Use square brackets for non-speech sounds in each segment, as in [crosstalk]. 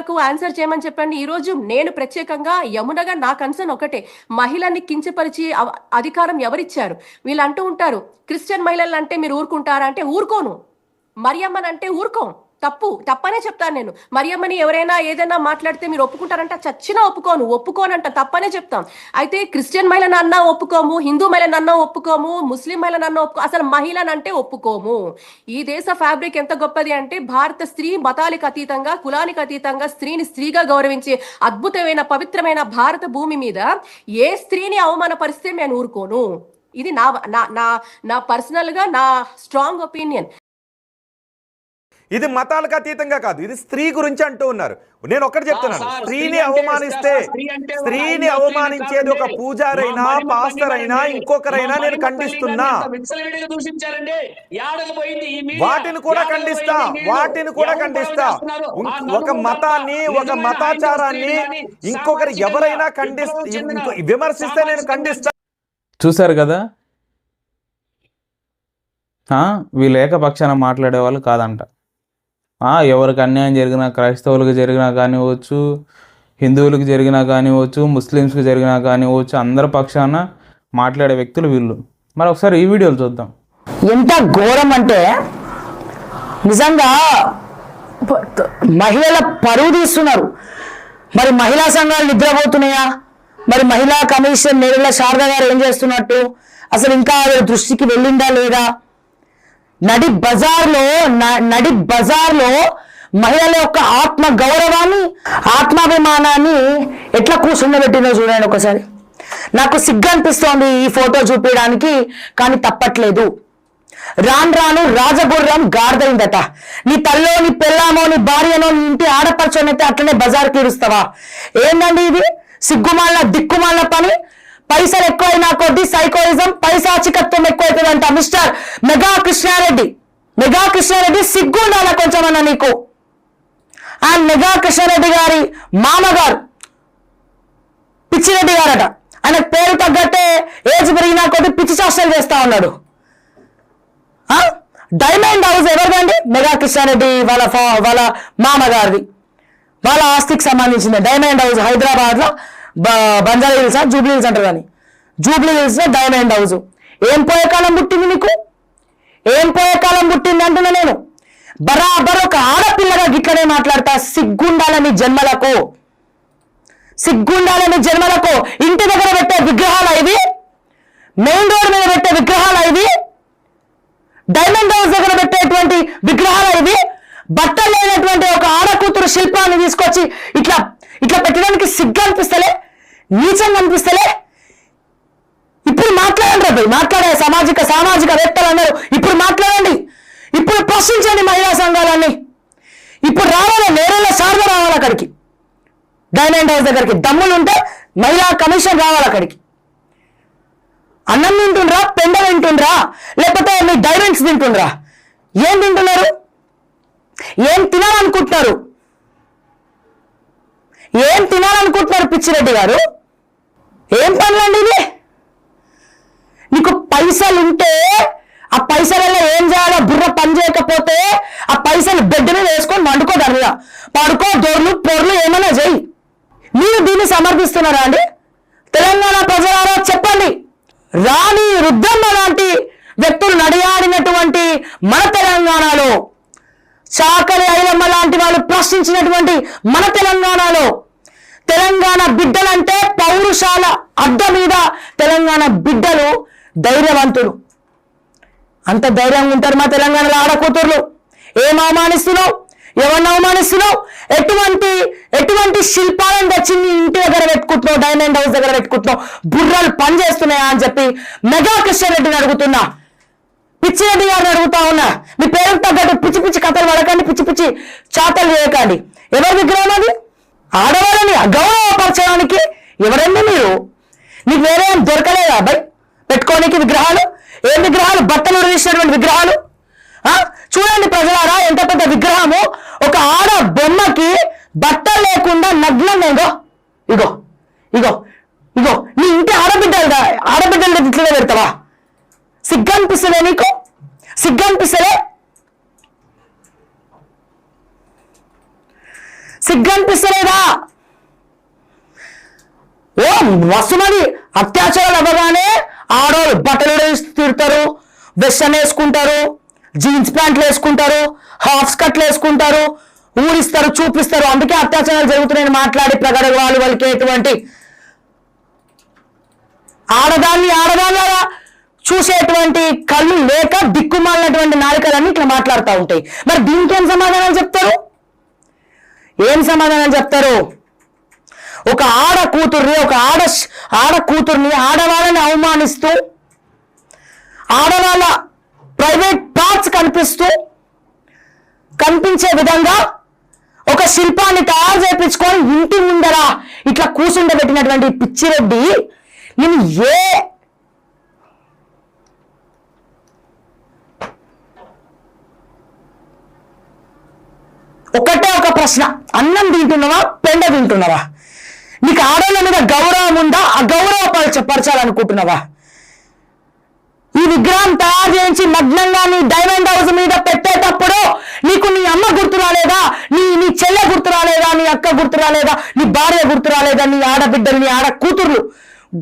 ప్రశ్నలకు ఆన్సర్ చేయమని చెప్పండి. ఈ రోజు నేను ప్రత్యేకంగా యమునగా నా కన్సర్న్ ఒకటే. మహిళల్ని కించపరిచి అవ- అధికారం ఎవరిచ్చారు? వీళ్ళు అంటూ ఉంటారు క్రిస్టియన్ మహిళలు అంటే మీరు ఊరుకుంటారా? అంటే ఊరుకోను. మరియమ్మనంటే ఊరుకోం. తప్పు తప్పనే చెప్తాను నేను. మరియమ్మని ఎవరైనా ఏదైనా మాట్లాడితే మీరు ఒప్పుకుంటారంట చచ్చినా ఒప్పుకోను ఒప్పుకోనంట తప్పనే చెప్తాం. అయితే క్రిస్టియన్ మహిళను అన్నా ఒప్పుకోము హిందూ మహిళను అన్నా ఒప్పుకోము ముస్లిం మహిళను అన్నా ఒప్పుకో అసలు మహిళను అంటే ఒప్పుకోము. ఈ దేశ ఫ్యాబ్రిక్ ఎంత గొప్పది అంటే భారత స్త్రీ మతాలకు అతీతంగా కులానికి అతీతంగా స్త్రీని స్త్రీగా గౌరవించే అద్భుతమైన పవిత్రమైన భారత భూమి మీద ఏ స్త్రీని అవమానపరిస్తే నేను ఊరుకోను. ఇది నా నా నా నా నా స్ట్రాంగ్ ఒపీనియన్ ఇది మతాలకు అతీతంగా కాదు. ఇది స్త్రీ గురించి అంటూ ఉన్నారు. నేను ఒక్కటి చెప్తున్నాను. స్త్రీని అవమానిస్తే స్త్రీని అవమానించేది ఒక పూజారైనా పాస్టర్ అయినా ఇంకొకరైనా నేను ఖండిస్తున్నా? వాటిని కూడా ఖండిస్తా? వాటిని కూడా ఖండిస్తా. ఒక మతాన్ని ఒక మతాచారాన్ని ఇంకొకరు ఎవరైనా ఖండిస్తే విమర్శిస్తే నేను ఖండిస్తా. చూశారు కదా? ఆ, వీళ్ళు ఏకపక్షాన మాట్లాడే వాళ్ళు కాదంట. ఎవరికి అన్యాయం జరిగినా క్రైస్తవులకు జరిగినా కానివ్వచ్చు హిందువులకు జరిగినా కానివ్వచ్చు ముస్లిమ్స్కి జరిగినా కానివ్వచ్చు అందరి పక్షాన మాట్లాడే వ్యక్తులు వీళ్ళు. మరి ఒకసారి ఈ వీడియోలు చూద్దాం. ఎంత ఘోరం అంటే నిజంగా మహిళల పరువు తీస్తున్నారు. మరి మహిళా సంఘాలు నిద్రపోతున్నాయా? మరి మహిళా కమిషన్ నేరుల శారద గారు ఏం చేస్తున్నట్టు? అసలు ఇంకా దృష్టికి వెళ్ళిందా లేదా? నడి బజార్లో న- నడి బజార్లో మహిళల యొక్క ఆత్మ గౌరవాన్ని ఆత్మాభిమానాన్ని ఎట్లా కూర్చుండబెట్టిందో చూడండి ఒకసారి. నాకు సిగ్గనిపిస్తోంది ఈ ఫోటో చూపించడానికి కానీ తప్పట్లేదు. రాను రాను రాజగుర్రం గార్దైందట నీ తల్లో నీ పెళ్ళామో నీ భార్యనో నీ ఇంటి ఆడపరచోనైతే అట్లనే బజార్ తీరుస్తావా? ఏందండి ఇది? సిగ్గుమాల దిక్కుమాల పని? పైసలు ఎక్కువైనా కొద్ది సైకోయిజం పైశాచికత్వం ఎక్కువైతుందంట mister mega Krishnareddy. Mega Krishnareddy సిగ్గు ఉండాలా అన్న నీకు? ఆ మెగా కృష్ణారెడ్డి గారి మామగారు పిచ్చిరెడ్డి గారట. ఆయన పేరు తగ్గట్టే ఏజ్ పెరిగినా కొద్ది పిచ్చి చేష్టలు చేస్తా ఉన్నాడు. ఆ? డైమండ్ హౌస్ ఎవరిదండి? మెగా కృష్ణారెడ్డి వాళ్ళ వాళ్ళ మామగారిది. వాళ్ళ ఆస్తికి సంబంధించింది. డైమండ్ హౌస్ హైదరాబాద్లో బంజారా హిల్స్ జూబ్లీ హిల్స్ అంటారు కానీ జూబ్లీ హిల్స్ డైమండ్ హౌస్. ఏం పోయే కాలం పుట్టింది నీకు? ఏం పోయే కాలం పుట్టింది అంటున్నా నేను? బరాబర్ ఒక ఆడపిల్లగా గిట్లనే మాట్లాడతా సిగ్గుండాలని జన్మలకు. సిగ్గుండాలని జన్మలకు. ఇంటి దగ్గర పెట్టే విగ్రహాలు ఇవి? మెయిన్ రోడ్ మీద పెట్టే విగ్రహాలు ఇవి? డైమండ్ హౌస్ దగ్గర పెట్టేటువంటి విగ్రహాలు ఇవి? బట్టలు లేనటువంటి ఒక ఆడకూతురు శిల్పాన్ని తీసుకొచ్చి ఇట్లా ఇట్లా పెట్టడానికి సిగ్గు అనిపిస్తలే? నీచంగా అనిపిస్తలే? ఇప్పుడు మాట్లాడండి రా మాట్లాడే సామాజిక సామాజిక వేత్తలు అన్నారు ఇప్పుడు మాట్లాడండి. ఇప్పుడు ప్రశ్నించండి మహిళా సంఘాలన్నీ. ఇప్పుడు రావాలి నేరేళ్ళ సార్లు రావాలి అక్కడికి? డైమండ్ హౌస్ దగ్గరికి. దమ్ములు ఉంటే మహిళా కమిషన్ రావాలి అక్కడికి? అన్నం తింటుండ్రా పెండ తింటుండ్రా లేకపోతే మీ డైమండ్స్ తింటుండ్రా? ఏం తింటున్నారు? ఏం తినాలనుకుంటున్నారు? ఏం తినాలనుకుంటున్నారు పిచ్చిరెడ్డి గారు? ఏం పనులండి ఇది? నీకు పైసలు ఉంటే ఆ పైసలలో ఏం చేయాలో బుర్ర పని చేయకపోతే ఆ పైసలు బెడ్ మీద వేసుకొని వండుకో దాని పడుకో దొర్లు పొర్లు ఏమైనా చేయి. మీరు దీన్ని సమర్థిస్తున్నారా అండి? తెలంగాణ ప్రజలారా చెప్పండి. రాణి రుద్రమ్మ లాంటి వ్యక్తులు నడియాడినటువంటి మన తెలంగాణలో చాకలి ఐలమ్మ లాంటి వాళ్ళు ప్రశ్నించినటువంటి మన తెలంగాణలో తెలంగాణ బిడ్డలంటే పౌరుషాల అడ్డ మీద తెలంగాణ బిడ్డలు ధైర్యవంతులు. అంత ధైర్యంగా ఉంటారు మా తెలంగాణలో ఆడకూతుర్లు. ఏం అవమానిస్తున్నావు? ఎవరిని అవమానిస్తున్నావు? ఎటువంటి ఎటువంటి శిల్పాలను తెచ్చి నీ ఇంటి దగ్గర పెట్టుకుంటున్నావు డైమండ్ హౌస్ దగ్గర పెట్టుకుంటున్నావు? బుర్రలు పనిచేస్తున్నాయా అని చెప్పి మెగా కృష్ణారెడ్డిని అడుగుతున్నా. పిచ్చిరెడ్డి గారిని అడుగుతా ఉన్నా. మీ పేరుకు తగ్గట్టు పిచ్చి పిచ్చి కథలు పడకండి పిచ్చి పిచ్చి చాతలు చేయకండి. ఎవరి విగ్రహం అది ఆడవాళ్ళని అగౌరవపరచడానికి ఎవరండి మీరు? నీకు వేరే ఏం దొరకలేదా అబ్బాయి? పెట్టుకోనికి విగ్రహాలు? ఏం విగ్రహాలు? బట్టలు ఉడిసినటువంటి విగ్రహాలు? చూడండి ప్రజలారా ఎంత పెద్ద విగ్రహము. ఒక ఆడ బొమ్మకి బట్టలు లేకుండా నగ్నం ఇగో ఇగో ఇగో ఇగో నీ ఇంటి ఆడబిడ్డలు ఆడబిడ్డలు ఇట్లనే పెడతావా? సిగ్గు నీకు? సిగ్గనిపిస్తలే? సిగ్గనిపిస్తలేదా? ఓ వస్తున్నది అత్యాచారాలు అవ్వగానే ఆడవాళ్ళు బట్టలు వేసి తిడతారు వెస్టర్న్ వేసుకుంటారు జీన్స్ ప్యాంట్లు వేసుకుంటారు హాఫ్ స్కర్ట్లు వేసుకుంటారు ఊరిస్తారు చూపిస్తారు. అందుకే అత్యాచారాలు జరుగుతున్నాయని మాట్లాడి ప్రగడ వాళ్ళు వాళ్ళకి ఎటువంటి ఆడదాన్ని ఆడదానిలాగా చూసేటువంటి కళ్ళు లేక దిక్కుమాలినటువంటి నాలికలన్నీ ఇట్లా మాట్లాడుతూ ఉంటాయి. మరి దీనికి ఏం చెప్తారు? ఏం సమాధానం చెప్తారు? ఒక ఆడ కూతుర్ని ఒక ఆడ ఆడ కూతుర్ని ఆడవాళ్ళని అవమానిస్తూ ఆడవాళ్ళ ప్రైవేట్ పార్ట్స్ కనిపిస్తూ కనిపించే విధంగా ఒక శిల్పాన్ని తయారు చేయించుకొని ఇంటి ముందర ఇట్లా కూసుండబెట్టినటువంటి పిచ్చిరెడ్డి నేను ఏ ఒకటే ఒక ప్రశ్న. అన్నం తింటున్నావా? పెండ తింటున్నావా? నీకు ఆడవాళ్ళ మీద గౌరవం ఉందా? అగౌరవపరచ పరచాలనుకుంటున్నావా? ఈ విగ్రహం తయారు చేయించి నగ్నంగా నీ డైమండ్ హౌస్ మీద పెట్టేటప్పుడు నీకు నీ అమ్మ గుర్తు రాలేదా? నీ నీ చెల్లె గుర్తు రాలేదా? నీ అక్క గుర్తు రాలేదా? నీ భార్య గుర్తు రాలేదా? నీ ఆడబిడ్డలు నీ ఆడ కూతుర్లు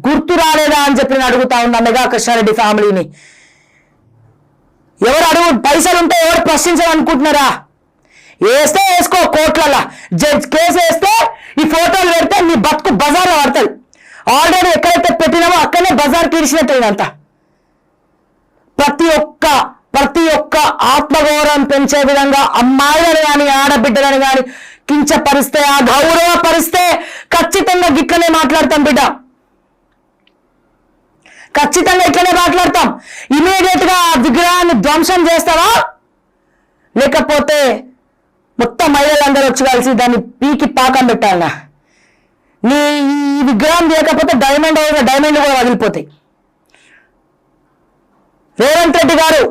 గుర్తు రాలేదా అని చెప్పి నేను అడుగుతా ఉన్నా మెగా కృష్ణారెడ్డి ఫ్యామిలీని. ఎవరు అడుగు పైసలు ఉంటే ఎవరు ప్రశ్నించాలనుకుంటున్నారా? వేస్తే వేసుకో కోట్లలా. జడ్జ్ కేసు వేస్తే ఈ ఫోటోలు పెడితే నీ బతుకు బజార్లో పడుతుంది ఆల్రెడీ ఎక్కడైతే పెట్టినామో అక్కడనే బజార్ తీర్చినట్టు ఇదంతా ప్రతి ఒక్క ప్రతి ఒక్క ఆత్మగౌరవం పెంచే విధంగా అమ్మాయిలను కానీ ఆడబిడ్డలను కానీ కించపరిస్తే ఆ గౌరవపరిస్తే ఖచ్చితంగా గిట్లనే మాట్లాడతాం బిడ్డ. ఖచ్చితంగా ఇట్లనే మాట్లాడతాం. ఇమీడియట్గా ఆ విగ్రహాన్ని ధ్వంసం చేస్తావా? లేకపోతే మొత్తం మహిళలందరూ వచ్చి కలిసి దాన్ని పీకి పాకం పెట్టాలనా నీ ఈ విగ్రహం లేకపోతే డైమండ్ అయిన డైమండ్ కూడా వదిలిపోతాయి. రేవంత్ రెడ్డి గారు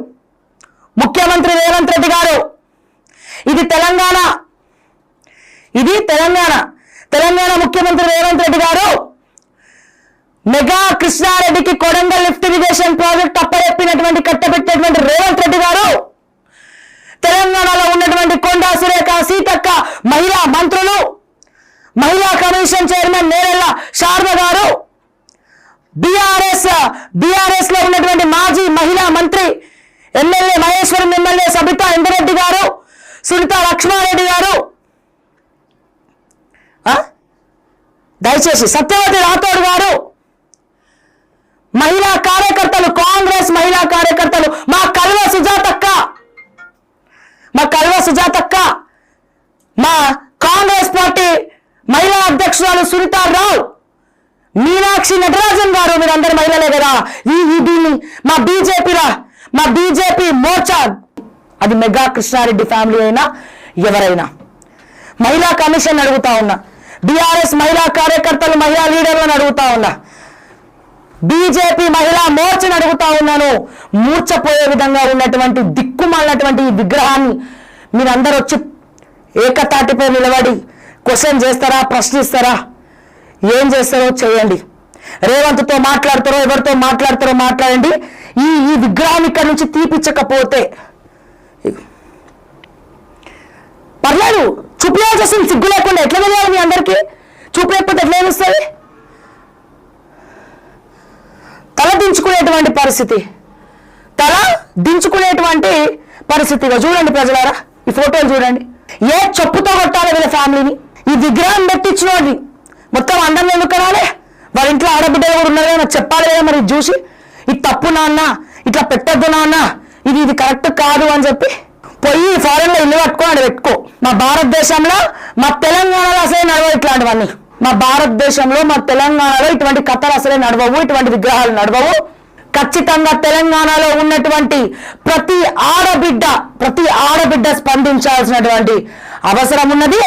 ముఖ్యమంత్రి రేవంత్ రెడ్డి గారు ఇది తెలంగాణ. ఇది తెలంగాణ. తెలంగాణ ముఖ్యమంత్రి రేవంత్ రెడ్డి గారు మెగా కృష్ణారెడ్డికి కొడంగల్ లిఫ్ట్ ఇరిగేషన్ ప్రాజెక్ట్ అప్పచెప్పినటువంటి కట్టబెట్టినటువంటి రేవంత్ రెడ్డి గారు తెలంగాణలో ఉన్నటువంటి కొండా సురేఖ సీతక్క మహిళా మంత్రులు మహిళా కమిషన్ చైర్మన్ నేరెళ్ళ శారద గారు బీఆర్ఎస్ బీఆర్ఎస్లో ఉన్నటువంటి మాజీ మహిళా మంత్రి ఎమ్మెల్యే మహేశ్వరం ఎమ్మెల్యే సబితా ఇంద్రెడ్డి గారు సునీత లక్ష్మారెడ్డి గారు. దయచేసి సత్యవతి రాథోడ్ గారు మహిళా కార్యకర్తలు కాంగ్రెస్ మహిళా కార్యకర్తలు మా కల్వ మా కల్వ సుజాతక్క మా కాంగ్రెస్ పార్టీ మహిళా అధ్యక్షురాలు సునీతారావు మీనాక్షి నటరాజన్ గారు మీరందరు మహిళలే కదా. ఈ దీన్ని మా బీజేపీరా మా బీజేపీ మోర్చా. అది మెగా కృష్ణారెడ్డి ఫ్యామిలీ అయినా ఎవరైనా. మహిళా కమిషన్ అడుగుతా ఉన్నా బీఆర్ఎస్ మహిళా కార్యకర్తలు మహిళా లీడర్లను అడుగుతా ఉన్నా బీజేపీ మహిళా మోర్చను అడుగుతా ఉన్నాను. మూర్చపోయే విధంగా ఉన్నటువంటి దిక్కుమాలినటువంటి ఈ విగ్రహాన్ని మీరందరూ వచ్చి ఏకతాటిపై నిలబడి క్వశ్చన్ చేస్తారా ప్రశ్నిస్తారా? ఏం చేస్తారో చేయండి. రేవంత్తో మాట్లాడతారో ఎవరితో మాట్లాడతారో మాట్లాడండి. ఈ ఈ విగ్రహాన్ని ఇక్కడ నుంచి తీపిచ్చకపోతే పర్లేదు చూపించాల్సి వస్తుంది సిగ్గు లేకుండా ఎట్లా తెలియాలి మీ అందరికీ? చూపించకపోతే ఎట్లా తెలుస్తుంది తల దించుకునేటువంటి పరిస్థితి. తల దించుకునేటువంటి పరిస్థితిగా చూడండి ప్రజలారా ఈ ఫోటోలు చూడండి. ఏ చెప్పుతో కొట్టాలి వీళ్ళ ఫ్యామిలీని? ఈ విగ్రహం పెట్టించినోడి మొత్తం అందరం ఎందుకు కనాలి? వాళ్ళ ఇంట్లో ఆడబిడ్డలు కూడా ఉన్నారు నాకు చెప్పాలి కదా మరి చూసి. ఇది తప్పు నాన్న ఇట్లా పెట్టద్దు నాన్న ఇది ఇది కరెక్ట్ కాదు అని చెప్పి పోయి ఫారెన్లో ఇల్లు కట్టుకో అని పెట్టుకో. మా భారతదేశంలో మా తెలంగాణలో అసలే నడవ ఇట్లాంటివన్నీ. మా భారతదేశంలో మా తెలంగాణలో ఇటువంటి కథలు అసలే నడవవు ఇటువంటి విగ్రహాలు నడవవు. ఖచ్చితంగా తెలంగాణలో ఉన్నటువంటి ప్రతి ఆడబిడ్డ ప్రతి ఆడబిడ్డ స్పందించాల్సినటువంటి అవసరం ఉన్నది.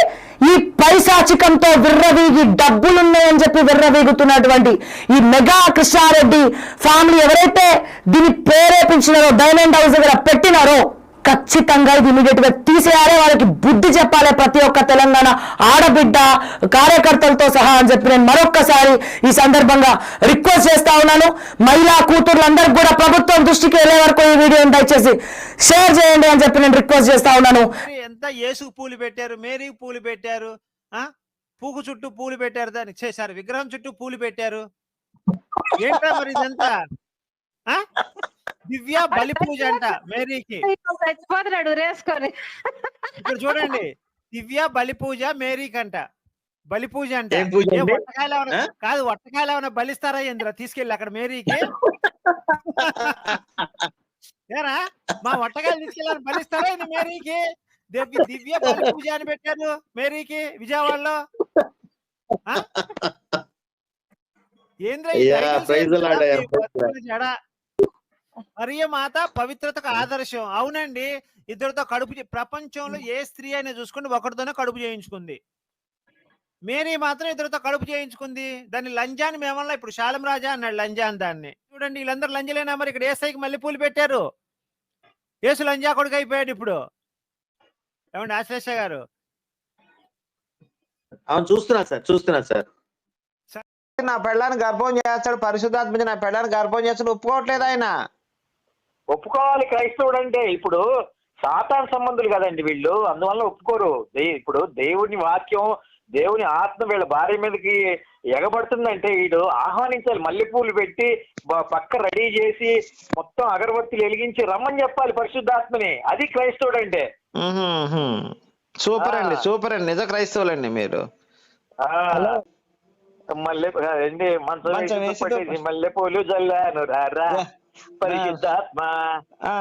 ఈ పైశాచికంతో విర్రవీగి డబ్బులున్నాయని చెప్పి విర్రవీగుతున్నటువంటి ఈ మెగా కృష్ణారెడ్డి ఫ్యామిలీ ఎవరైతే దీన్ని ప్రేరేపించినారో డైమండ్ హౌస్ దగ్గర పెట్టినారో ఖచ్చితంగా ఇది ఇమీడియట్గా తీసేయాలి. వాళ్ళకి బుద్ధి చెప్పాలి ప్రతి ఒక్క తెలంగాణ ఆడబిడ్డ కార్యకర్తలతో సహా అని చెప్పి నేను మరొక్కసారి ఈ సందర్భంగా రిక్వెస్ట్ చేస్తా ఉన్నాను. మహిళా కూతుర్లందరికీ కూడా ప్రభుత్వం దృష్టికి వెళ్ళే వరకు ఈ వీడియోని దయచేసి షేర్ చేయండి అని చెప్పి నేను రిక్వెస్ట్ చేస్తా ఉన్నాను. ఎంత యేసుకు పూలు పెట్టారు మేరీ పూలు పెట్టారు ఆ? పూకు చుట్టూ పూలు పెట్టారు దానికి చేశారు విగ్రహం చుట్టూ పూలు పెట్టారు. ఏంట్రా మరి ఇదంతా? దివ్య బలి పూజ అంట మేరీకి. చచ్చిపోతున్నాడు రేసుకొని. ఇక్కడ చూడండి దివ్య బలి పూజ మేరీకి అంట. బలి పూజ అంట? వట్టకాయలు ఏమైనా కాదు వట్టకాయలు ఏమైనా బలిస్తారా ఇందులో? తీసుకెళ్ళి అక్కడ మేరీకి. ఏరా? మా వట్టకాయలు తీసుకెళ్ళాలని బలిస్తారా ఇది మేరీకి? దివ్య దివ్య బలి పూజ అని పెట్టారు మేరీకి విజయవాడలో. ఆ? ఏంద్రా ఈ అయ్యా, టైటిల్స్ ప్రైజ్ ఏంట్రా? లార్డ్ అయ్యా, మీ ప్రైజ్ బతుకుల జడ. మరియ మాత పవిత్రతకు ఆదర్శం. అవునండి. ఇద్దరితో కడుపు చే- ప్రపంచంలో ఏ స్త్రీ అయినా చూసుకుంటే ఒకరితోనే కడుపు చేయించుకుంది. మేరీ మాత్రం ఇద్దరితో కడుపు చేయించుకుంది. దాన్ని లంజాని మేమల్లా ఇప్పుడు శాలం రాజా అన్నాడు లంజాన్ దాన్ని. చూడండి వీళ్ళందరూ లంజలేనా మరి? ఇక్కడ ఏసైకి మళ్ళీ పూలు పెట్టారు. ఏసు లంజా కొడుకు అయిపోయాడు ఇప్పుడు. ఏమండి ఆశ్లేష గారు? అవును చూస్తున్నా సార్ చూస్తున్నా సార్. నా పెళ్ళాన్ని గర్భం చేస్తాడు పరిశుద్ధాత్మ నా పెళ్ళాన్ని గర్భం చేస్తాడు ఒప్పుకోవట్లేదు ఆయన. ఒప్పుకోవాలి క్రైస్తవుడు అంటే ఇప్పుడు సాతాన్ సంబంధులు కదండి వీళ్ళు. అందువల్ల ఒప్పుకోరు. ఇప్పుడు దేవుని వాక్యం దేవుని ఆత్మ వీళ్ళ భార్య మీదకి ఎగబడుతుందంటే వీడు ఆహ్వానించాలి. మల్లెపూలు పెట్టి పక్క రెడీ చేసి మొత్తం అగరబత్తులు వెలిగించి రమ్మని చెప్పాలి పరిశుద్ధాత్మని. అది క్రైస్తవుడు అంటే సూపర్ అండి. సూపర్ అండి. నిజ క్రైస్తవులండి మీరు. ఆ, మల్లె అండి మంచం. మల్లెపూలు జల్లాను. రారా. పరిశుద్ధాత్మ ఆ.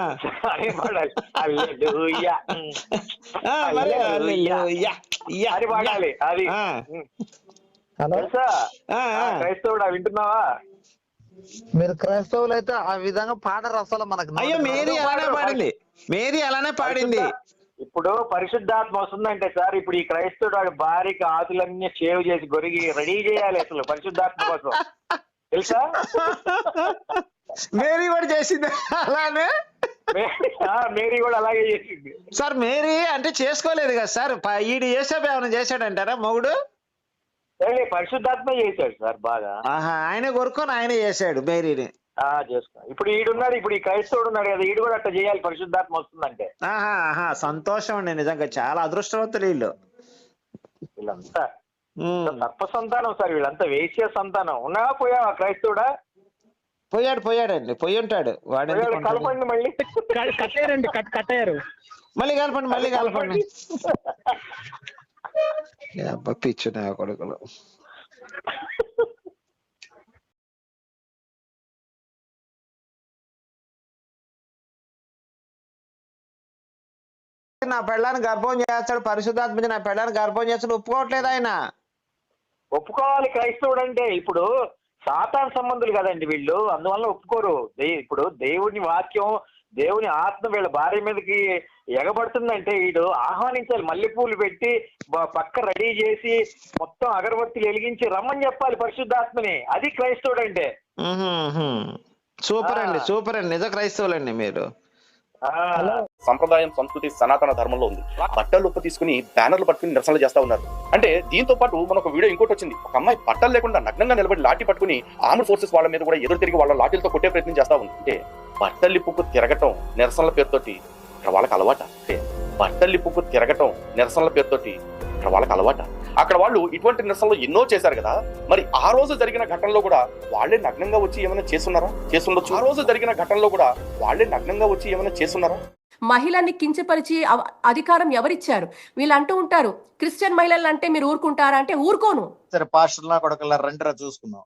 అని పాడాలి మరి హల్లెలూయా. హల్లెలూయా. యా, అది పాడాలి. క్రైస్తవుడా వింటున్నావా? మీరు క్రైస్తవులు అయితే ఆ విధంగా పాడరు అసలు మనకు అయ్యో మేరీ. అలానే పాడింది. మేరీ అలానే పాడింది. ఇప్పుడు పరిశుద్ధాత్మ వస్తుందంటే సార్ ఇప్పుడు ఈ క్రైస్తవుడు వాడి భార్యకి ఆకులన్నీ షేవ్ చేసి గొరిగి రెడీ చేయాలి అసలు పరిశుద్ధాత్మ కోసం. [laughs] తెలుసా? మేరీ కూడా చేసింది అలానే? మేరీ కూడా అలాగే చేసింది. సార్ మేరీ అంటే చేసుకోలేదు కదా సార్. ఈడు ఏసేపు ఏమైనా చేశాడంటారా మొగుడు? పరిశుద్ధాత్మ చేశాడు సార్ బాగా. ఆహా ఆయన కొరుకొని ఆయన చేశాడు మేరీని. ఆ చేసుకో. ఇప్పుడు ఈడున్నాడు ఇప్పుడు ఈ క్రైస్తవుడు ఉన్నాడు కదా ఈడు కూడా అట్లా చేయాలి పరిశుద్ధాత్మ వస్తుందంటే. సంతోషం అండి నిజంగా. చాలా అదృష్టవంతులు వీళ్ళు. వీళ్ళంతా. సర్ప సంతానం సార్ వీళ్ళంతా వేశ్య సంతానం. ఉన్నావా పోయావా క్రైస్తవుడా? పోయాడు పోయాడండి పోయి ఉంటాడు వాడు? కలపండి మళ్ళీ. కట్టారండి కట్ కట్టారు మళ్ళీ కలపండి మళ్ళీ కలపండి. [laughs] అబ్బా పిచ్చు నా కొడుకులు. నా పెళ్ళాన్ని గర్భం చేస్తాడు పరిశుద్ధాత్మ నా పెళ్ళాన్ని గర్భం చేస్తాడు ఒప్పుకోవట్లేదు ఆయన. ఒప్పుకోవాలి క్రైస్తవుడు అంటే. ఇప్పుడు సాతాన్ సంబంధులు కదండి వీళ్ళు. అందువల్ల ఒప్పుకోరు. ఇప్పుడు దేవుని వాక్యం దేవుని ఆత్మ వీళ్ళ భార్య మీదకి ఎగబడుతుందంటే వీడు ఆహ్వానించాలి. మల్లెపూలు పెట్టి పక్క రెడీ చేసి మొత్తం అగరబత్తులు వెలిగించి రమ్మని చెప్పాలి పరిశుద్ధాత్మని. అది క్రైస్తవుడు అంటే సూపర్ అండి. సూపర్ అండి. నిజ క్రైస్తవులండి మీరు. సంప్రదాయం సంస్కృతి సనాతన ధర్మంలో ఉంది. బట్టలు ఉప్పు తీసుకుని బ్యానర్లు పట్టుకుని నిరసనలు చేస్తా ఉన్నారు. అంటే దీంతో పాటు మనకు వీడియో ఇంకోటి వచ్చింది. ఒక అమ్మాయి బట్టలు లేకుండా నగ్నంగా నిలబడి లాఠీ పట్టుకుని ఆర్మ్ ఫోర్సెస్ వాళ్ళ మీద కూడా ఎదురు తిరిగి వాళ్ళ లాఠీలతో కొట్టే ప్రయత్నం చేస్తా ఉంది. అంటే బట్టలు ఇప్పుకు తిరగటం నిరసనల పేరుతోటి ఇక్కడ వాళ్ళకి అలవాట. అంటే బట్టలు ఇప్పుకు తిరగటం నిరసనల పేరుతోటి ఇక్కడ వాళ్ళకి అలవాట. అక్కడ వాళ్ళు ఇటువంటి నిరసనలు ఎన్నో చేశారు కదా. మరి ఆ రోజు జరిగిన ఘటనలో కూడా వాళ్ళే నగ్నంగా వచ్చి ఏమైనా చేస్తున్నారా చేస్తుండొచ్చు ఆ రోజు జరిగిన ఘటనలో కూడా వాళ్ళే నగ్నంగా వచ్చి ఏమైనా చేస్తున్నారా మహిళల్ని కించపరిచి అధికారం ఎవరిచ్చారు? వీళ్ళు అంటూ ఉంటారు క్రిస్టియన్ మహిళలు అంటే మీరు ఊరుకుంటారా అంటే ఊరుకోను. సరే పాస్టర్ నా కొడుకులా రండిరా చూసుకుందాం.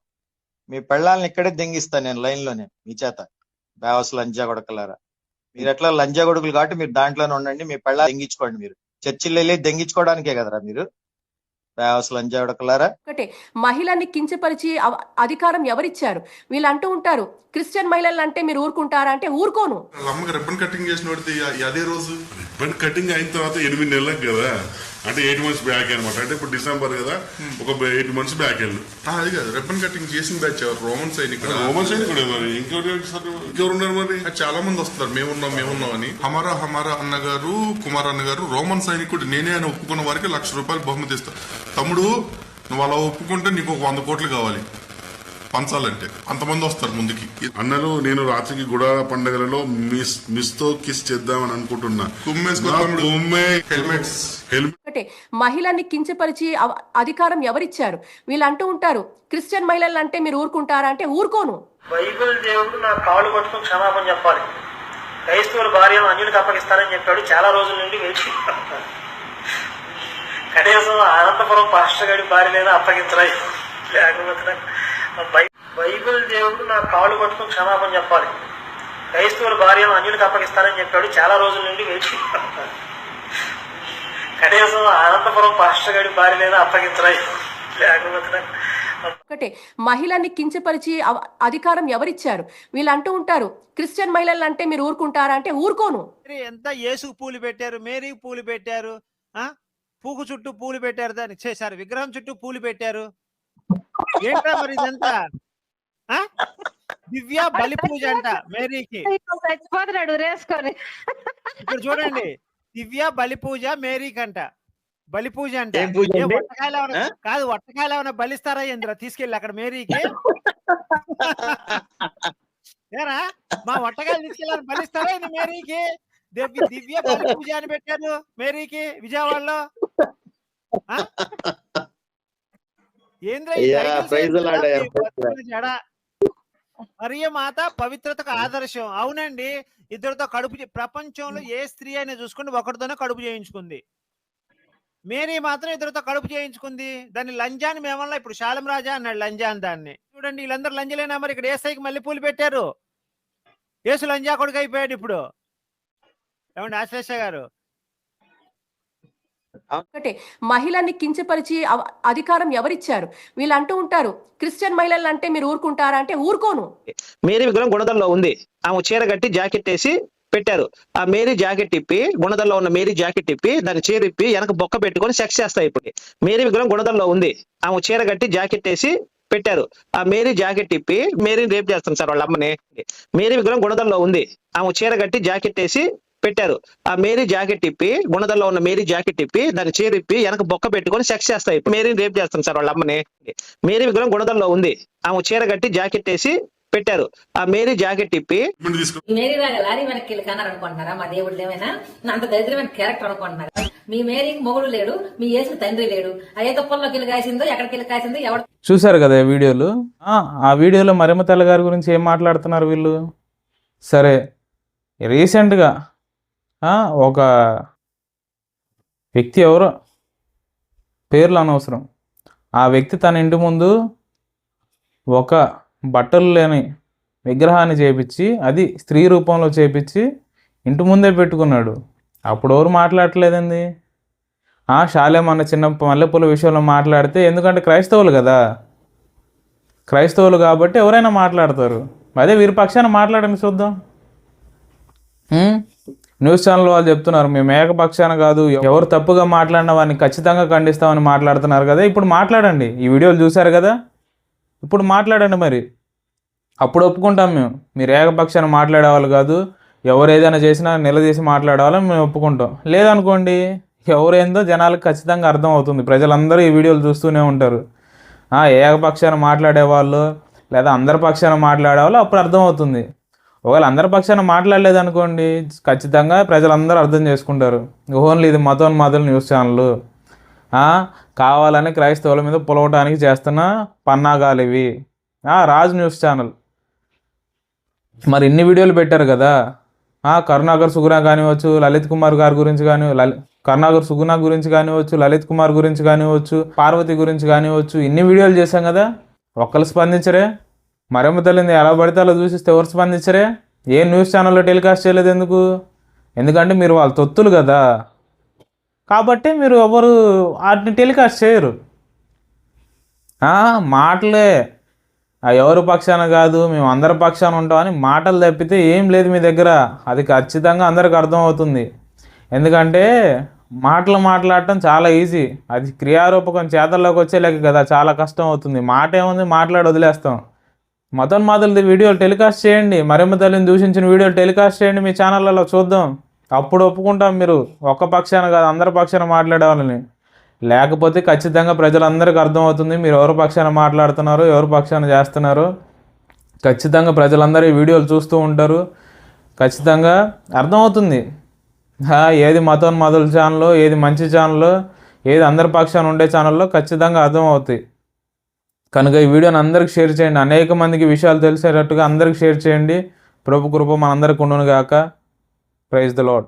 మీ పెళ్ళాలని ఇక్కడే దెంగిస్తాను నేను లైన్లోనే మీ చేత. బేవస్ లంజా కొడకలారా మీరు ఎట్లా లంజా కొడుకులు కాబట్టి మీరు దాంట్లోనే ఉండండి మీ పెళ్ళ దెంగించుకోండి మీరు. చర్చిలు వెళ్ళి దెంగించుకోవడానికే కదరా మీరు? ఒకటే మహిళల్ని కించపరిచి అవ- అధికారం ఎవరిచ్చారు? వీళ్ళు అంటూ ఉంటారు క్రిస్టియన్ మహిళలు అంటే మీరు ఊరుకుంటారా అంటే ఊరుకోను. వాళ్ళ అమ్మకి రిబ్బన్ కటింగ్ చేసిన అదే రోజు. రిబ్బన్ కటింగ్ అయిన తర్వాత ఎనిమిది నెలలకు కదా. అంటే ఎయిట్ మంత్స్ బ్యాక్ అనమాట అంటే ఇప్పుడు డిసెంబర్ కదా ఒక ఎయిట్ మంత్స్ బ్యాక్ వెళ్ళు అది కాదు. రిబ్బన్ కటింగ్ చేసిన బ్యాచ్ ఎవరు? రోమన్ సైనికుడు రోమన్ మరి. ఇంకెవరు ఇంకెవరు ఉన్నారు మరి? చాలా మంది వస్తారు. మేమున్నాం మేమున్నాం అని. హమారా హమారా అన్న గారు కుమార్ అన్న గారు రోమన్ సైనికుడు నేనే అని ఒప్పుకున్న వారికి లక్ష రూపాయలు బహుమతి ఇస్తా తమ్ముడు నువ్వు అలా ఒప్పుకుంటే నీకు ఒక వంద కోట్లు కావాలి. పంచాలంటే అంతమంది వస్తారు ముందుకి. అన్నలు నేను రాత్రికి గుడాల పండుగలలో మిస్ మిస్తో కిస్ చేద్దామని అనుకుంటున్నా. కుమ్మే హెల్మెట్స్. హెల్మెట్. ఒకటే మహిళని కించపరిచి అధికారం ఎవరిచ్చారు? వీళ్ళు అంటూ ఉంటారు క్రిస్టియన్ మహిళలు అంటే మీరు ఊరుకుంటారా అంటే ఊరుకోను. బైబిల్ దేవుడు నా కాళ్ళు పట్టుకుని క్షమాపణ చెప్పాలి. క్రైస్తవుల భార్యను అన్యునికి అప్పగిస్తానని చెప్పాడు చాలా రోజుల నుండి వేచి కనీసం అనంతపురం పాస్టర్ గారి భార్య లేదా అప్పగించరా లేకపోతే బైబిల్ దేవుడు నా కాళ్ళు పట్టుకుని క్షమాపణ చెప్పాలి. క్రైస్తవుల భార్యను అన్యునికి అప్పగిస్తానని చెప్పాడు. చాలా రోజుల నుండి వేచి కనీసం అనంతపురం పాస్టర్ గారి భార్య లేదా అప్పగించరా లేకపోతే ఒకటే మహిళని కించపరిచి అవ- అధికారం ఎవరిచ్చారు? వీళ్ళు అంటూ ఉంటారు క్రిస్టియన్ మహిళలు అంటే మీరు ఊరుకుంటారా అంటే ఊరుకోను. మేరీ ఎంత యేసుకు పూలు పెట్టారు మేరీకి పూలు పెట్టారు ఆ? పూకు చుట్టూ పూలు పెట్టారు దానికి చేశారు. విగ్రహం చుట్టూ పూలు పెట్టారు. ఏంట్రా మరి ఇదంతా? దివ్య బలి పూజ అంట మేరీకి. చచ్చిపోతున్నాడు రేసుకొని. ఇక్కడ చూడండి. దివ్య బలి పూజ మేరీకి అంట. బలి పూజ అంట? వట్టకాయలు ఏమైనా కాదు వట్టకాయలు ఏమైనా బలిస్తారా ఇందులో తీసుకెళ్ళి అక్కడ మేరీకి. ఏరా? మా వట్టకాయలు తీసుకెళ్ళాలని బలిస్తారా ఇది మేరీకి? దివ్య దివ్య బలి పూజ అని పెట్టారు మేరీకి విజయవాడలో? ఏంద్రా. మరియ మాత పవిత్రతకు ఆదర్శం. అవునండి ఇద్దరితో కడుపు ప్రపంచంలో ఏ స్త్రీ అయినా చూసుకుంటే ఒకరితోనే కడుపు చేయించుకుంది. మేరీ మాత్రం ఇద్దరితో కడుపు చేయించుకుంది. దాన్ని లంజాని మేమల్లా ఇప్పుడు శాలం రాజా అన్నాడు లంజాన్ దాన్ని. చూడండి వీళ్ళందరూ లంజలేనా మరి? ఇక్కడ ఏసైకి మళ్ళీ పూలు పెట్టారు? ఏసు లంజా కొడుకు అయిపోయాడు ఇప్పుడు. ఏమండి ఆశ్లేష గారు? ఒకటే. మహిళని కించపరిచి అధికారం ఎవరిచ్చారు? వీళ్ళు అంటూ ఉంటారు క్రిస్టియన్ మహిళలు అంటే మీరు ఊరుకుంటారా అంటే ఊరుకోను. మేరీ విగ్రహం గుణదల్లో ఉంది. ఆమె చీర కట్టి జాకెట్ వేసి పెట్టారు. ఆ మేరీ జాకెట్ ఇప్పి గుణదల్లో ఉన్న మేరీ జాకెట్ ఇప్పి దాని చీర ఇప్పి వెనక బొక్క పెట్టుకొని సెక్స్ చేస్తాయి ఇప్పుడు. మేరీ విగ్రహం గుణదల్లో ఉంది. ఆమె చీర కట్టి జాకెట్ వేసి పెట్టారు. ఆ మేరీ జాకెట్ ఇప్పి మేరీని రేప్ చేస్తాం సార్ వాళ్ళ అమ్మని. మేరీ విగ్రహం గుణదల్లో ఉంది. ఆమె చీర కట్టి జాకెట్ వేసి పెట్టారు. ఆ మేరీ జాకెట్ ఇప్పి గుణదల్లో ఉన్న మేరీ జాకెట్ ఇప్పి దాని చీర ఇప్పి వెనక బొక్క పెట్టుకొని సెక్స్ చేస్తాయి మేరీని రేప్ చేస్తాం సార్ వాళ్ళ అమ్మని. మేరీ విగ్రహం గుణదల్లో ఉంది. ఆమె చీర కట్టి జాకెట్ వేసి పెట్టారు. ఆ మేరీ జాకెట్ ఇప్పి తీసుకో. మేరీ లారీ వెనక్కి వెళ్ళి కన్నారు అనుకుంటున్నారా మా దేవుడు ఏమైనా అంత దరిద్రమైన క్యారెక్టర్ అనుకుంటున్నారా? మీ మేరీకి మొగుడు లేడు మీ యేసు తండ్రి లేడు. ఆ ఏ తుప్పల్లోకి వెళ్ళి కాసిందో ఎక్కడికి వెళ్ళి కాసిందో ఎవడు చూశారు కదా ఈ వీడియోలు? ఆ, ఆ వీడియోలో మరిమ తెల్ల గారి గురించి ఏం మాట్లాడుతున్నారు వీళ్ళు? సరే రీసెంట్గా ఒక వ్యక్తి ఎవరో? పేర్లు అనవసరం. ఆ వ్యక్తి తన ఇంటి ముందు ఒక బట్టలు లేని విగ్రహాన్ని చేపించి అది స్త్రీ రూపంలో చేపించి ఇంటి ముందే పెట్టుకున్నాడు. అప్పుడు ఎవరు మాట్లాడలేదండి ఆ శాలేం మన చిన్న మల్లెపూల విషయంలో మాట్లాడితే ఎందుకంటే క్రైస్తవులు కదా. క్రైస్తవులు కాబట్టి ఎవరైనా మాట్లాడతారు. అదే వీరి పక్షాన మాట్లాడండి చూద్దాం. న్యూస్ ఛానల్ వాళ్ళు చెప్తున్నారు మేము ఏకపక్షాన కాదు ఎవరు తప్పుగా మాట్లాడిన వారిని ఖచ్చితంగా ఖండిస్తామని మాట్లాడుతున్నారు కదా ఇప్పుడు మాట్లాడండి. ఈ వీడియోలు చూశారు కదా? ఇప్పుడు మాట్లాడండి మరి. అప్పుడు ఒప్పుకుంటాం మేము. మీరు ఏకపక్షాన మాట్లాడేవాళ్ళు కాదు ఎవరు ఏదైనా చేసినా నిలదీసి మాట్లాడేవాళ్ళని మేము ఒప్పుకుంటాం. లేదనుకోండి ఎవరేందో జనాలకు ఖచ్చితంగా అర్థం అవుతుంది. ప్రజలందరూ ఈ వీడియోలు చూస్తూనే ఉంటారు. ఆ, ఏకపక్షాన మాట్లాడేవాళ్ళు లేదా అందరి పక్షాన మాట్లాడేవాళ్ళు అప్పుడు అర్థమవుతుంది ఒకవేళ అందరి పక్షాన మాట్లాడలేదు అనుకోండి ఖచ్చితంగా ప్రజలందరూ అర్థం చేసుకుంటారు. ఓన్లీ ఇది మతోన్మాదుల న్యూస్ ఛానల్. కావాలని క్రైస్తవుల మీద పొలవటానికి చేస్తున్న పన్నాగాలు ఇవి రాజ్ న్యూస్ ఛానల్. మరి ఇన్ని వీడియోలు పెట్టారు కదా. కరుణాకర్ సుగుణ కానివచ్చు లలిత్ కుమార్ గారి గురించి కానీ లలి కరుణాకర్ సుగుణ గురించి కానివచ్చు లలిత్ కుమార్ గురించి కానివచ్చు పార్వతి గురించి కానివచ్చు ఇన్ని వీడియోలు చేశాం కదా. ఒక్కరు స్పందించరే. మరొక తల్లిని ఎలా పడితే అలా చూసిస్తే ఎవరు స్పందించరే? ఏ న్యూస్ ఛానల్లో టెలికాస్ట్ చేయలేదు ఎందుకు? ఎందుకంటే మీరు వాళ్ళ తొత్తులు కదా. కాబట్టి మీరు ఎవరు వాటిని టెలికాస్ట్ చేయరు. మాటలే. ఎవరు పక్షాన కాదు మేము అందరి పక్షాన ఉంటామని మాటలు తప్పితే ఏం లేదు మీ దగ్గర. అది ఖచ్చితంగా అందరికి అర్థమవుతుంది. ఎందుకంటే మాటలు మాట్లాడటం చాలా ఈజీ. అది క్రియారూపకం చేతల్లోకి వచ్చేలేక కదా చాలా కష్టం అవుతుంది. మాట ఏముంది మాట్లాడి వదిలేస్తాం. మతం వీడియోలు టెలికాస్ట్ చేయండి. మరెమ్మ తల్లిని దూషించిన వీడియోలు టెలికాస్ట్ చేయండి మీ ఛానళ్ళలో చూద్దాం. అప్పుడు ఒప్పుకుంటాం మీరు. ఒక్క పక్షాన కాదు అందరి పక్షాన మాట్లాడే వాళ్ళని లేకపోతే ఖచ్చితంగా ప్రజలందరికీ అర్థమవుతుంది మీరు ఎవరి పక్షాన మాట్లాడుతున్నారు ఎవరి పక్షాన చేస్తున్నారు. ఖచ్చితంగా ప్రజలందరూ ఈ వీడియోలు చూస్తూ ఉంటారు. ఖచ్చితంగా అర్థమవుతుంది. ఏది మతోన్మాదుల ఛానల్ ఏది మంచి ఛానల్ ఏది అందరి పక్షాన ఉండే ఛానల్లో ఖచ్చితంగా అర్థం అవుతాయి కనుక ఈ వీడియోని అందరికి షేర్ చేయండి. అనేక మందికి విషయాలు తెలిసేటట్టుగా అందరికి షేర్ చేయండి. ప్రభు కృప మనందరికి ఉండును గాక ప్రైజ్ ద లాడ్